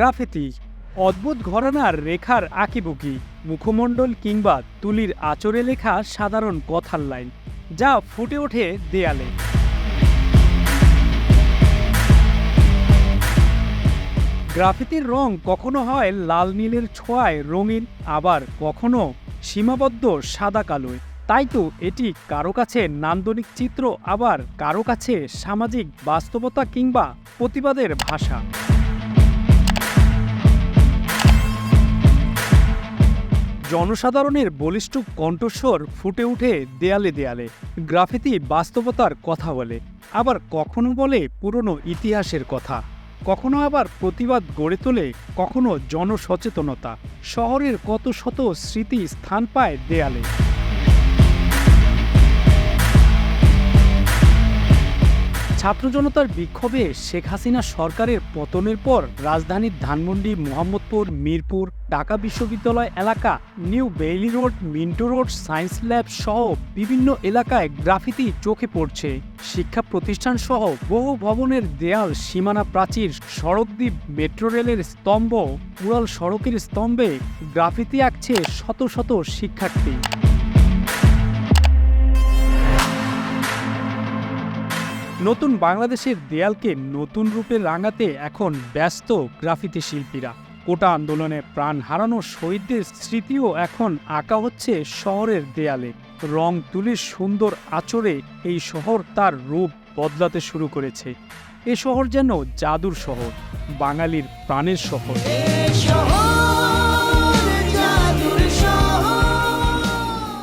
Graffiti, অদ্ভুত ঘরানার রেখার আঁকিবুকি, মুখমণ্ডল কিংবা তুলির আচরে লেখা সাধারণ কথার লাইন, যা ফুটে ওঠে দেয়ালে। গ্রাফিতির রং কখনো হয় লাল নীলের ছোঁয়ায়, রঙিন আবার কখনো সীমাবদ্ধ সাদা কালোয়। তাই তো এটি কারও কাছে নান্দনিক চিত্র, আবার কারও কাছে সামাজিক বাস্তবতা কিংবা প্রতিবাদের ভাষা। জনসাধারণের বলিষ্ঠ কণ্ঠস্বর ফুটে উঠে দেয়ালে দেয়ালে। গ্রাফিতি বাস্তবতার কথা বলে। আবার কখনো বলে পুরনো ইতিহাসের কথা। কখনো আবার প্রতিবাদ গড়ে তোলে কখনো জনসচেতনতা। শহরের কত শত স্মৃতি স্থান পায় দেয়ালে। ছাত্র জনতার বিক্ষোভে শেখ হাসিনা সরকারের পতনের পর রাজধানীর ধানমন্ডি, মোহাম্মদপুর, মিরপুর, ঢাকা বিশ্ববিদ্যালয় এলাকা, New Bailey Road, Minto Road, science lab সহ বিভিন্ন এলাকায় গ্রাফিতি চোখে পড়ছে। শিক্ষা প্রতিষ্ঠান সহ বহু ভবনের দেয়াল সীমানা প্রাচীর সড়ক দ্বীপ মেট্রো রেলের স্তম্ভ, উড়াল সড়কের স্তম্ভে গ্রাফিতি আঁকছে শত শত শিক্ষার্থী। নতুন বাংলাদেশের দেয়ালকে নতুন রূপে রাঙাতে এখন ব্যস্ত গ্রাফিতি শিল্পীরা। কোটা আন্দোলনে প্রাণ হারানো শহীদদের স্মৃতিও এখন আঁকা হচ্ছে শহরের দেয়ালে। রং তুলির সুন্দর আচরে এই শহর তার রূপ বদলাতে শুরু করেছে। এ শহর যেন জাদুর শহর, বাঙালির প্রাণের শহর।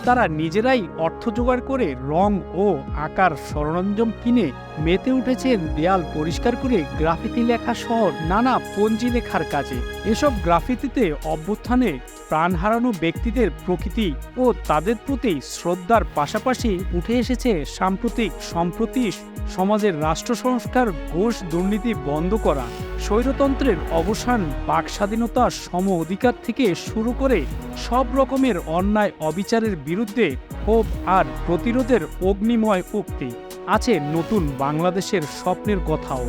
তারা নিজেরাই অর্থ জোগাড় করে রং ও আকার সরঞ্জাম কিনে মেতে উঠেছেন দেয়াল পরিষ্কার করে গ্রাফিতি লেখা সহ নানা পঞ্জি লেখার কাজে। এসব গ্রাফিতিতে অভ্যুত্থানে প্রাণ হারানো ব্যক্তিদের প্রকৃতি ও তাদের প্রতি শ্রদ্ধার পাশাপাশি উঠে এসেছে সাম্প্রতিক সম্প্রতি সমাজের রাষ্ট্র সংস্কার, ঘোষ, দুর্নীতি বন্ধ করা, স্বৈরতন্ত্রের অবসান, বাক স্বাধীনতা সম অধিকার থেকে শুরু করে সব রকমের অন্যায় অবিচারের বিরুদ্ধে ক্ষোভ আর প্রতিরোধের অগ্নিময় উক্তি। আছে নতুন বাংলাদেশের স্বপ্নের কথাও।